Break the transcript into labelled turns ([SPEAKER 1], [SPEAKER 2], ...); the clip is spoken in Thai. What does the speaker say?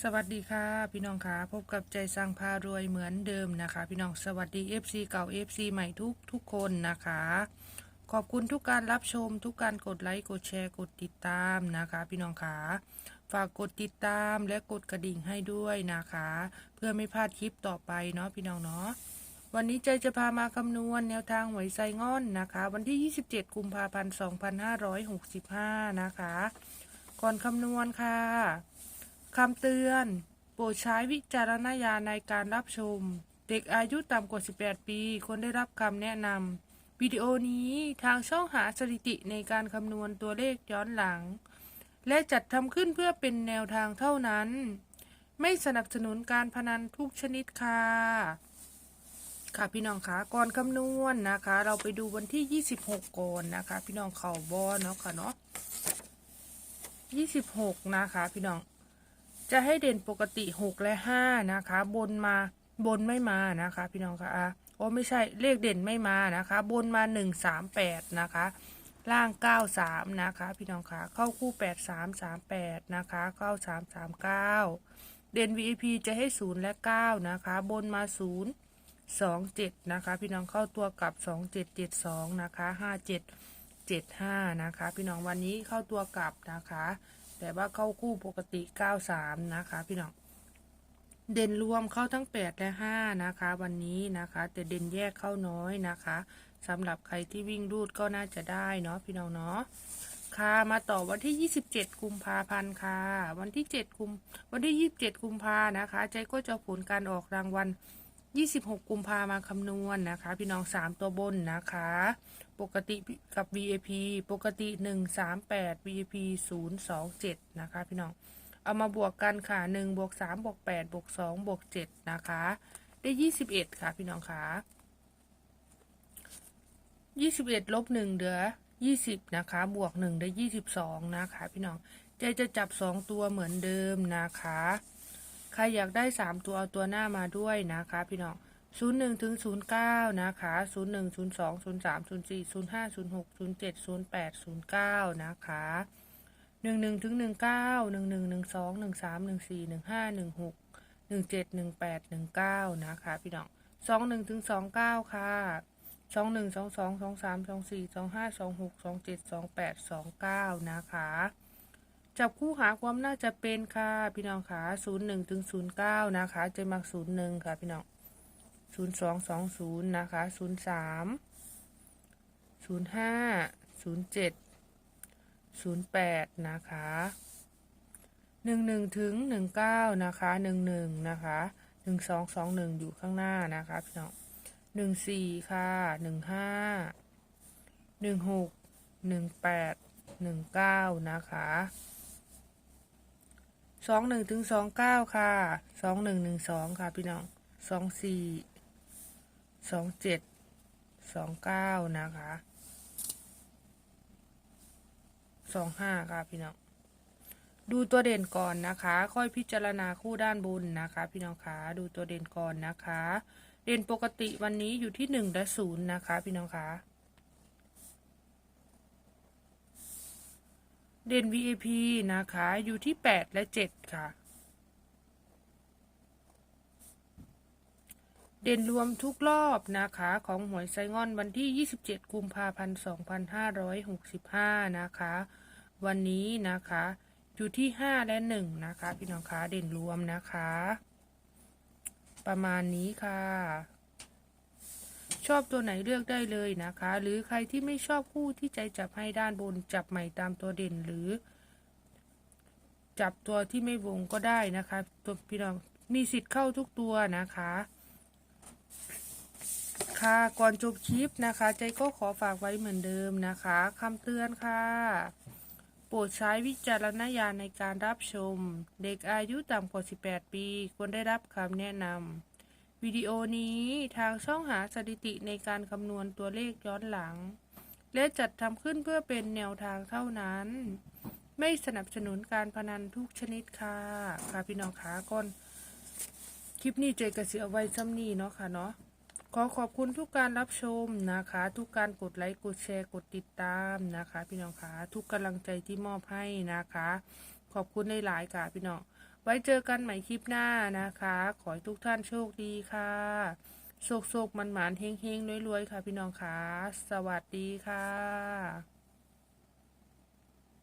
[SPEAKER 1] สวัสดีค่ะ พี่น้องค่ะพบกับใจสร้างพารวยเหมือนเดิมนะคะ พี่น้องสวัสดี FC เก่า FC ใหม่ทุกทุกคนนะคะ ขอบคุณทุกการรับชม ทุกการกดไลค์กดแชร์กดติดตามนะคะ พี่น้องค่ะฝากกดติดตามและกดกระดิ่งให้ด้วยนะคะ เพื่อไม่พลาดคลิปต่อไปเนาะพี่น้องเนาะวันนี้ใจจะพามาคำนวณแนวทางหวยไซง่อนนะคะ วันที่ 27 กุมภาพันธ์ 2565 นะคะ ก่อนคำนวณค่ะ คำเตือน โปรดใช้วิจารณญาณในการรับชม เด็กอายุต่ำกว่า 18 ปีควรได้รับคำแนะนำวิดีโอนี้ทางช่องหาสถิติในการคำนวณตัวเลขย้อนหลัง และจัดทำขึ้นเพื่อเป็นแนวทางเท่านั้น ไม่สนับสนุนการพนันทุกชนิดค่ะ ค่ะพี่น้องคะก่อนคำนวณนะคะ เราไปดูวันที่ 26 ก่อนนะคะ พี่น้องเข่าบอเนาะค่ะเนาะ26 นะคะ พี่น้อง จะให้เด่นปกติหกและห้านะคะ บนมาบนไม่มานะคะ พี่น้องคะอะโอ้ไม่ใช่เลขเด่นไม่มานะคะ บนมาหนึ่งสามแปดนะคะ ล่างเก้าสามนะคะ พี่น้องคะเข้าคู่แปดสามสามแปดนะคะเข้าสามสามเก้าเด่น VIP จะให้ศูนย์และเก้านะคะ บนมาศูนย์สองเจ็ดนะคะ พี่น้องเข้าตัวกลับสองเจ็ดเจ็ดสองนะคะห้าเจ็ดเจ็ดห้านะคะ พี่น้องวันนี้เข้าตัวกลับนะคะ แต่ว่าเข้าคู่ปกติ 93 นะคะ พี่น้อง เด่นรวมเข้าทั้ง 8 และ 5 นะคะ วันนี้นะคะ แต่เด่นแยกเข้าน้อยนะคะสำหรับใครที่วิ่งรูดก็น่าจะได้เนาะพี่น้องเนาะค่ะมาต่อวันที่ 27 กุมภาพันธ์ค่ะ วันที่7กุมวันที่ 27 กุมภานะคะ ใจก็จะผลการออกรางวัล 26 กุมภามาคำนวณนะคะ พี่น้อง 3 ตัวบนนะคะ ปกติกับ VIP ปกติ 138 VIP 027 นะคะ พี่น้อง เอามาบวกกันค่ะ 1 บวก 3 บวก 8 บวก 2 บวก 7 นะคะ ได้ 21 ค่ะ พี่น้องค่ะ21ลบ1เหลือ 20 นะคะ บวก 1 ได้ 22 นะคะ พี่น้องใจจะจับ 2 ตัวเหมือนเดิมนะคะ ใครอยากได้3ตัวเอาตัวหน้ามาด้วยนะคะ พี่น้อง01ถึง09นะคะ01 02 03 04 05 06 07 08 09นะคะ11ถึง19 11 12 13 14 15 16 17 18 19นะคะ พี่น้อง21ถึง29ค่ะ21 22 23 24 25 26 27 28 29นะคะ จับคู่หาความน่าจะเป็นค่ะ พี่น้องค่ะ01ถึง09นนะคะจะมัก01ค่ะพี่น้องศูนย์สองสองศูนย์นะคะศูนย์สามศูนย์ห้าศูนย์เจ็ดศูนย์แปดนะคะหนึ่งหนึ่งถึงหนึ่งเก้านะคะหนึ่งหนึ่งนะคะหนึ่งสองสองหนึ่งอยู่ข้างหน้านะคะพี่น้องหนึ่งสี่ค่ะหนึ่งห้าหนึ่งหกหนึ่งแปดหนึ่งเก้านะคะ สองหนึ่งถึงสองเก้าค่ะสองหนึ่งหนึ่งสองค่ะพี่น้องสองสี่สองเจ็ดสองเก้านะคะสองห้าค่ะพี่น้องดูตัวเด่นก่อนนะคะ ค่อยพิจารณาคู่ด้านบนนะคะ พี่น้องคะดูตัวเด่นก่อนนะคะ เด่นปกติวันนี้อยู่ที่หนึ่งและศูนย์นะคะ พี่น้องคะ เด่น VIP นะคะ อยู่ที่แปดและเจ็ดค่ะ เด่นรวมทุกรอบนะคะ ของหวยไซงอนวันที่ 27 กุมภาพันธ์ 2565 นะคะ วันนี้นะคะ อยู่ที่ 5 และ 1 นะคะ พี่น้องคะเด่นรวมนะคะ ประมาณนี้ค่ะ ชอบตัวไหนเลือกได้เลยนะคะ หรือใครที่ไม่ชอบคู่ที่ใจจับให้ด้านบน จับใหม่ตามตัวเด่นหรือ จับตัวที่ไม่วงก็ได้นะคะ ตัวพี่น้องมีสิทธิ์เข้าทุกตัวนะคะ ค่ะก่อนจบคลิปนะคะ ใจก็ขอฝากไว้เหมือนเดิมนะคะคำเตือนค่ะโปรดใช้วิจารณญาณในการรับชม เด็กอายุต่ำกว่า 18 ปี ควรได้รับคำแนะนำ วิดีโอนี้ทางช่องหาสถิติในการคำนวณตัวเลขย้อนหลัง และจัดทำขึ้นเพื่อเป็นแนวทางเท่านั้น ไม่สนับสนุนการพนันทุกชนิดค่ะค่ะพี่น้องคะก่อนคลิปนี้เจกระเสียไว้ซ้ำนี้เนาะค่ะเนาะขอขอบคุณทุกการรับชมนะคะ ทุกการกดไลค์กดแชร์กดติดตามนะคะ พี่น้องคะทุกกำลังใจที่มอบให้นะคะ ขอบคุณในหลายๆค่ะพี่น้อง ไว้เจอกันใหม่คลิปหน้านะคะ ขอให้ทุกท่านโชคดีค่ะ โชคโชคมันหมานเฮงเฮงๆรวยๆค่ะพี่น้องค่ะ สวัสดีค่ะ